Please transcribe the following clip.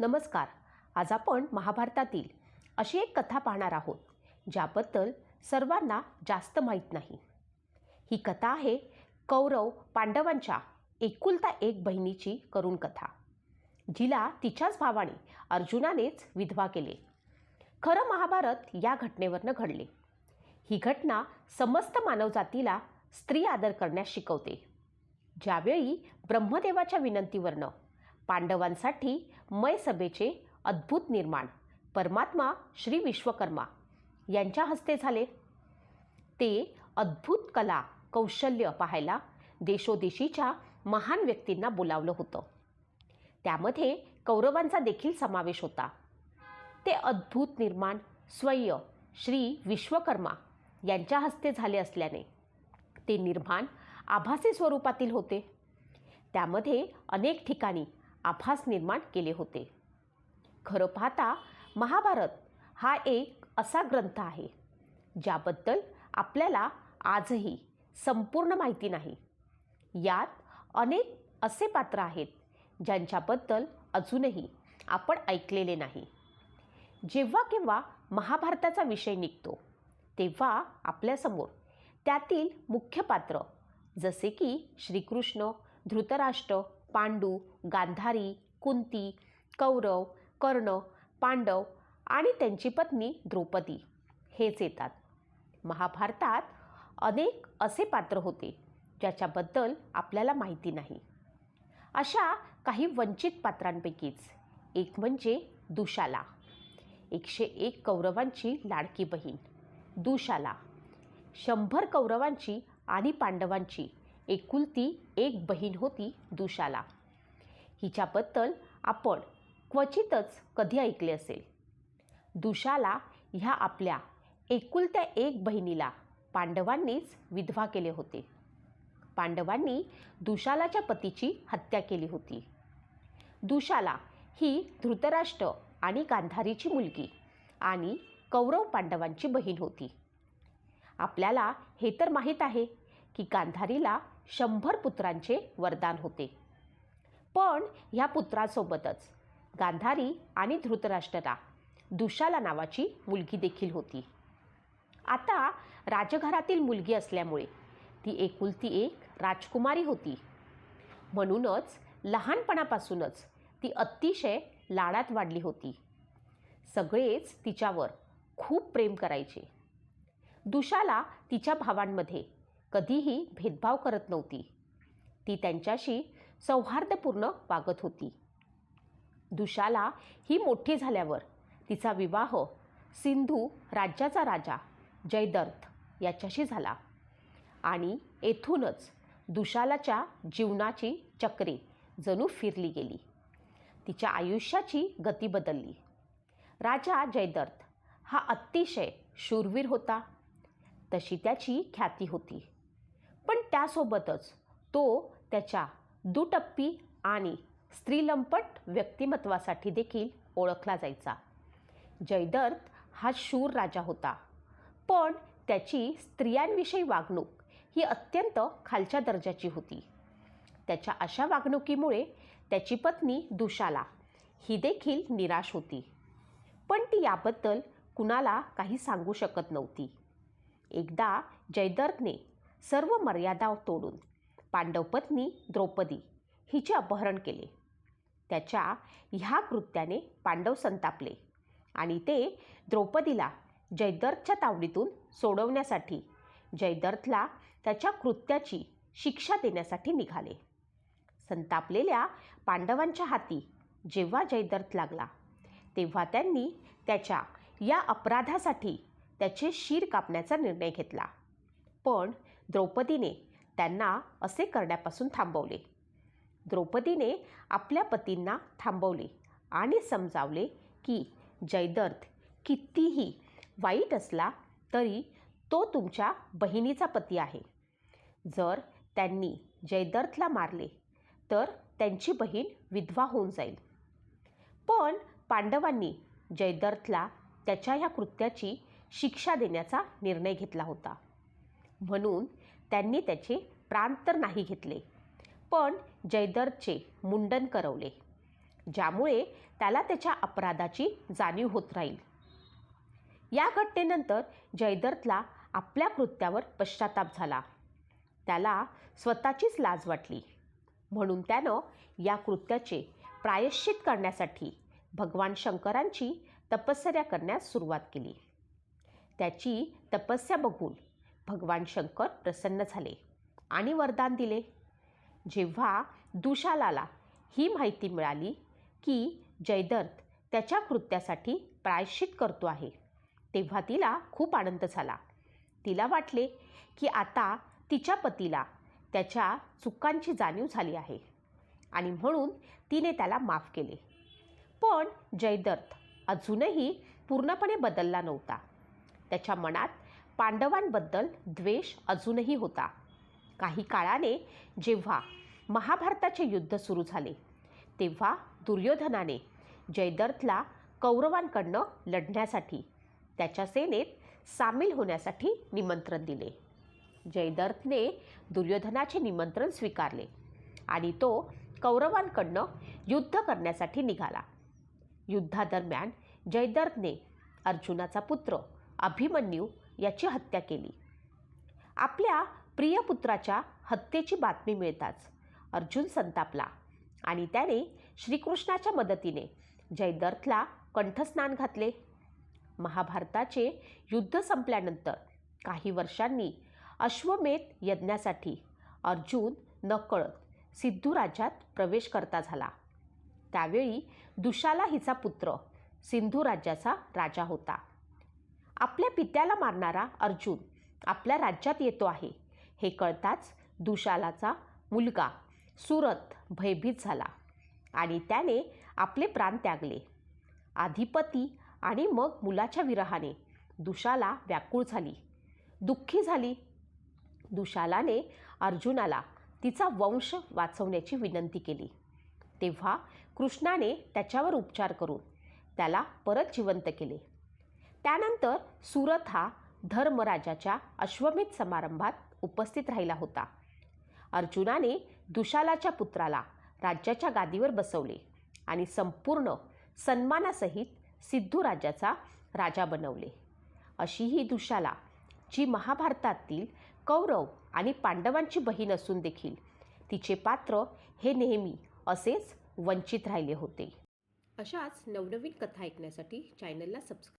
नमस्कार. आज आपण महाभारतातील अशी एक कथा पाहणार आहोत ज्याबद्दल सर्वांना जास्त माहीत नाही. ही कथा आहे कौरव पांडवांच्या एकुलता एक बहिणीची करुण कथा जिला तिच्याच भावाने अर्जुनानेच विधवा केले. खरं महाभारत या घटनेवरनं घडले. ही घटना समस्त मानवजातीला स्त्री आदर करण्यास शिकवते. ज्यावेळी ब्रह्मदेवाच्या विनंतीवरनं पांडवांसाठी मय सभेचे अद्भुत निर्माण. परमात्मा श्री विश्वकर्मा यांच्या हस्ते झाले. ते अद्भुत कला कौशल्य पाहायला देशोदेशीच्या महान व्यक्तींना बोलावलं होतं. त्यामध्ये कौरवांचा देखील समावेश होता. ते अद्भुत निर्माण स्वय श्री विश्वकर्मा यांच्या हस्ते झाले असल्याने ते निर्माण आभासी स्वरूपातील होते. त्यामध्ये अनेक ठिकाणी आभास निर्माण केले होते. खरं पाहता महाभारत हा एक असा ग्रंथ आहे ज्याबद्दल आपल्याला आजही संपूर्ण माहिती नाही. यात अनेक असे पात्र आहेत ज्यांच्याबद्दल अजूनही आपण ऐकलेले नाही. जेव्हा केव्हा महाभारताचा विषय निघतो तेव्हा आपल्यासमोर त्यातील मुख्य पात्र जसे की श्रीकृष्ण धृतराष्ट्र पांडू गांधारी कुंती कौरव कर्ण पांडव आणि त्यांची पत्नी द्रौपदी. हेच येतात. महाभारतात अनेक असे पात्र होते ज्याच्याबद्दल आपल्याला माहिती नाही. अशा काही वंचित पात्रांपैकीच एक म्हणजे दुशाला. एकशे एक कौरवांची लाडकी बहीण दुशाला. शंभर कौरवांची आणि पांडवांची एकुलती एक बहीण होती दुशाला. हिच्याबद्दल आपण क्वचितच कधी ऐकले असेल. दुशाला ह्या आपल्या एकुलत्या एक बहिणीला पांडवांनीच विधवा केले होते. पांडवांनी दुशालाच्या पतीची हत्या केली होती. दुशाला ही धृतराष्ट्र आणि गांधारीची मुलगी आणि कौरव पांडवांची बहीण होती. आपल्याला हे तर माहीत आहे. की गांधारीला शंभर पुत्रांचे वरदान होते. पण ह्या पुत्रासोबतच गांधारी आणि धृतराष्ट्रला दुशाला नावाची मुलगी देखील होती. आता राजघरातील मुलगी असल्यामुळे ती एकुलती एक राजकुमारी होती. म्हणूनच लहानपणापासूनच ती अतिशय लाडात वाढली होती. सगळेच तिच्यावर खूप प्रेम करायचे. दुशाला तिच्या भावांमध्ये कधीही भेदभाव करत नव्हती. ती त्यांच्याशी सौहार्दपूर्ण वागत होती. दुशाला ही मोठी झाल्यावर तिचा विवाह सिंधू राज्याचा राजा जयदर्थ याच्याशी झाला आणि येथूनच दुशालाच्या जीवनाची चक्रे जणू फिरली गेली. तिच्या आयुष्याची गती बदलली. राजा जयदर्थ हा अतिशय शूरवीर होता. तशी त्याची ख्याती होती. पण त्यासोबतच तो त्याच्या दुटप्पी आणि स्त्रीलंपट व्यक्तिमत्वासाठी देखील ओळखला जायचा. जयदर्थ हा शूर राजा होता. पण त्याची स्त्रियांविषयी वागणूक ही अत्यंत खालच्या दर्जाची होती. त्याच्या अशा वागणुकीमुळे त्याची पत्नी दुशाला ही देखील निराश होती. पण ती याबद्दल कुणाला काही सांगू शकत नव्हती. एकदा जयदर्थने सर्व मर्यादा तोडून पांडवपत्नी द्रौपदी हिचे अपहरण केले. त्याच्या ह्या कृत्याने पांडव संतापले आणि ते द्रौपदीला जयदर्थच्या तावडीतून सोडवण्यासाठी जयदर्थला त्याच्या कृत्याची शिक्षा देण्यासाठी निघाले. संतापलेल्या पांडवांच्या हाती जेव्हा जयदर्थ लागला तेव्हा त्यांनी त्याच्या या अपराधासाठी त्याचे शीर कापण्याचा निर्णय घेतला. पण द्रौपदीने त्यांना असे करण्यापासून थांबवले. द्रौपदीने आपल्या पतींना थांबवले आणि समजावले की जयदर्थ कितीही वाईट असला तरी तो तुमच्या बहिणीचा पती आहे. जर त्यांनी जयदर्थला मारले तर त्यांची बहीण विधवा होऊन जाईल. पण पांडवांनी जयदर्थला त्याच्या ह्या कृत्याची शिक्षा देण्याचा निर्णय घेतला होता. म्हणून त्यांनी त्याचे प्राण तर नाही घेतले पण जयदर्थचे मुंडन करवले ज्यामुळे त्याला त्याच्या अपराधाची जाणीव होत राहील. या घटनेनंतर जयदर्थला आपल्या कृत्यावर पश्चाताप झाला. त्याला स्वतःचीच लाज वाटली. म्हणून त्यानं या कृत्याचे प्रायश्चित करण्यासाठी भगवान शंकरांची तपश्चर्या करण्यास सुरुवात केली. त्याची तपस्या बघून भगवान शंकर प्रसन्न झाले आणि वरदान दिले. जेव्हा दुशालाला ही माहिती मिळाली की जयदर्थ त्याच्या कृत्यासाठी प्रायश्चित करतो आहे तेव्हा तिला खूप आनंद झाला. तिला वाटले की आता तिच्या पतीला त्याच्या चुकांची जाणीव झाली आहे आणि म्हणून तिने त्याला माफ केले. पण जयदर्थ अजूनही पूर्णपणे बदलला नव्हता. त्याच्या मनात पांडवांबद्दल द्वेष अजूनही होता. काही काळाने जेव्हा महाभारताचे युद्ध सुरू झाले तेव्हा दुर्योधनाने जयदर्थला कौरवांकडनं लढण्यासाठी त्याच्या सेनेत सामील होण्यासाठी निमंत्रण दिले. जयदर्थने दुर्योधनाचे निमंत्रण स्वीकारले आणि तो कौरवांकडनं युद्ध करण्यासाठी निघाला. युद्धादरम्यान जयदर्थने अर्जुनाचा पुत्र अभिमन्यू याची हत्या केली. आपल्या प्रिय पुत्राच्या हत्येची बातमी मिळताच अर्जुन संतापला आणि त्याने श्रीकृष्णाच्या मदतीने जयदर्थला कंठस्नान घातले. महाभारताचे युद्ध संपल्यानंतर काही वर्षांनी अश्वमेध यज्ञासाठी अर्जुन नकळत सिद्धू राज्यात प्रवेश करता झाला. त्यावेळी दुशाला हिचा पुत्र सिंधू राज्याचा राजा होता. आपल्या पित्याला मारणारा अर्जुन आपल्या राज्यात येतो आहे. हे कळताच दुशालाचा मुलगा सुरत भयभीत झाला आणि त्याने आपले प्राण त्यागले. आधिपती आणि मग मुलाच्या विरहाने दुशाला व्याकुळ झाली. दुःखी झाली. दुशालाने अर्जुनाला तिचा वंश वाचवण्याची विनंती केली. तेव्हा कृष्णाने त्याच्यावर उपचार करून त्याला परत जिवंत केले. त्यानंतर सुरत हा धर्मराजाच्या अश्वमेध समारंभात उपस्थित राहिला होता. अर्जुनाने दुशालाच्या पुत्राला राज्याच्या गादीवर बसवले आणि संपूर्ण सन्मानासहित सिद्धू राजाचा राजा बनवले. अशी ही दुशाला जी महाभारतातील कौरव आणि पांडवांची बहीण असून देखील तिचे पात्र हे नेहमी असेच वंचित राहिले होते. अशाच नवनवीन कथा ऐकण्यासाठी चॅनलला सबस्क्राईब